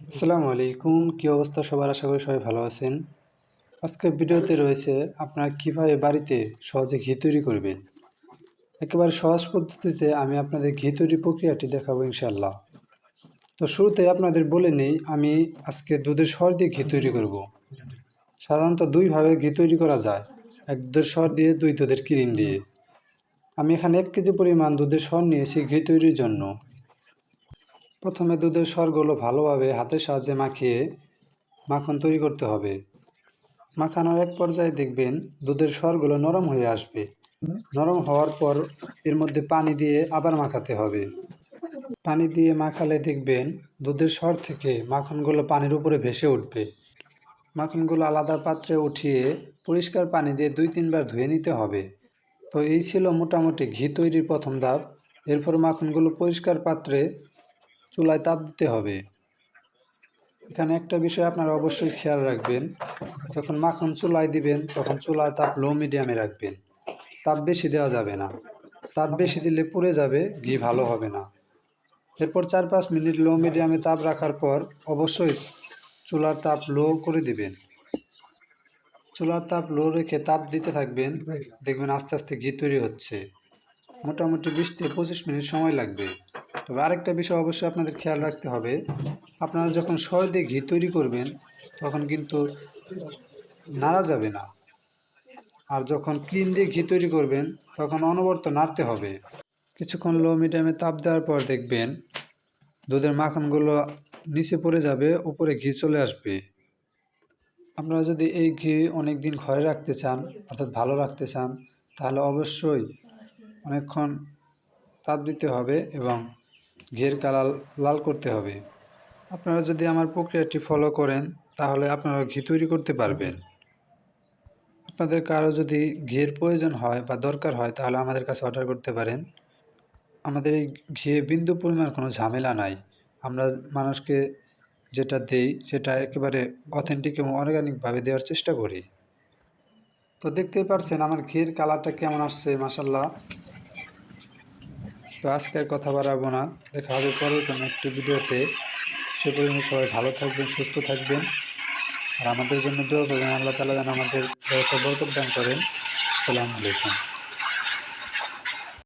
আসসালামু আলাইকুম। কী অবস্থা সবার? আশা করি সবাই ভালো আছেন। আজকের ভিডিওতে রয়েছে আপনারা কীভাবে বাড়িতে সহজে ঘি তৈরি করবেন। একেবারে সহজ পদ্ধতিতে আমি আপনাদের ঘি তৈরি প্রক্রিয়াটি দেখাবো ইনশাল্লাহ তো শুরুতে আপনাদের বলে নেই, আমি আজকে দুধের সর দিয়ে ঘি তৈরি করব। সাধারণত দুইভাবে ঘি তৈরি করা যায়। এক দুধের সর দিয়ে, দুই দুধের ক্রিম দিয়ে। আমি এখানে এক কেজি পরিমাণ দুধের সর নিয়েছি ঘি তৈরির জন্য। প্রথমে দুধের স্বরগুলো ভালোভাবে হাতের সাহায্যে মাখিয়ে মাখন তৈরি করতে হবে। মাখানোর এক পর্যায়ে দেখবেন দুধের স্বরগুলো নরম হয়ে আসবে। নরম হওয়ার পর এর মধ্যে পানি দিয়ে আবার মাখাতে হবে। পানি দিয়ে মাখালে দেখবেন দুধের স্বর থেকে মাখনগুলো পানির উপরে ভেসে উঠবে। মাখনগুলো আলাদা পাত্রে উঠিয়ে পরিষ্কার পানি দিয়ে দুই তিনবার ধুয়ে নিতে হবে। তো এই ছিল মোটামুটি ঘি তৈরির প্রথম ধাপ। এরপর মাখনগুলো পরিষ্কার পাত্রে চুলায় তাপ দিতে হবে। এখানে একটা বিষয় আপনারা অবশ্যই খেয়াল রাখবেন। যখন মাখন চুলায় দিবেন, তখন চুলার তাপ লো মিডিয়ামে রাখবেন। তাপ বেশি দেওয়া যাবে না। তাপ বেশি দিলে পুড়ে যাবে, ঘি ভালো হবে না। এরপর চার পাঁচ মিনিট লো মিডিয়ামে তাপ রাখার পর অবশ্যই চুলার তাপ লো করে দিবেন। চুলার তাপ লো রেখে তাপ দিতে থাকবেন। দেখবেন আস্তে আস্তে ঘি তৈরি হচ্ছে। মোটামুটি বিশ থেকে পঁচিশ মিনিট সময় লাগবে। তবে আরেকটা বিষয় অবশ্যই আপনাদের খেয়াল রাখতে হবে। আপনারা যখন সয় দিয়ে ঘি তৈরি করবেন, তখন কিন্তু নাড়া যাবে না। আর যখন ক্রিম দিয়ে ঘি তৈরি করবেন, তখন অনবরত নাড়তে হবে। কিছুক্ষণ লো মিডিয়ামে তাপ দেওয়ার পর দেখবেন দুধের মাখনগুলো নিচে পড়ে যাবে, উপরে ঘি চলে আসবে। আপনারা যদি এই ঘি অনেক দিন ঘরে রাখতে চান, অর্থাৎ ভালো রাখতে চান, তাহলে অবশ্যই অনেকক্ষণ তাপ দিতে হবে এবং ঘিয়ের কালার লাল করতে হবে। আপনারা যদি আমার প্রক্রিয়াটি ফলো করেন, তাহলে আপনারা ঘি তৈরি করতে পারবেন। আপনাদের কারও যদি ঘিয়ের প্রয়োজন হয় বা দরকার হয়, তাহলে আমাদের কাছে অর্ডার করতে পারেন। আমাদের এই ঘিয়ে বিন্দু পরিমাণ কোনো ঝামেলা নাই। আমরা মানুষকে যেটা দেই, সেটা একেবারে অথেন্টিক এবং অর্গানিকভাবে দেওয়ার চেষ্টা করি। তো দেখতেই পারছেন, আমার ঘিয়ের কালারটা কেমন আসছে মাসাল্লাহ তো আজকের কথা বাড়াবো না। দেখা হবে পরে কোনো একটি ভিডিওতে। সে পর্যন্ত সবাই ভালো থাকবেন, সুস্থ থাকবেন। আর আমাদের জন্য দোয়া করবেন, আল্লাহ তালা যেন আমাদের ব্যবসা বরকত দান করেন। আসসালামু আলাইকুম।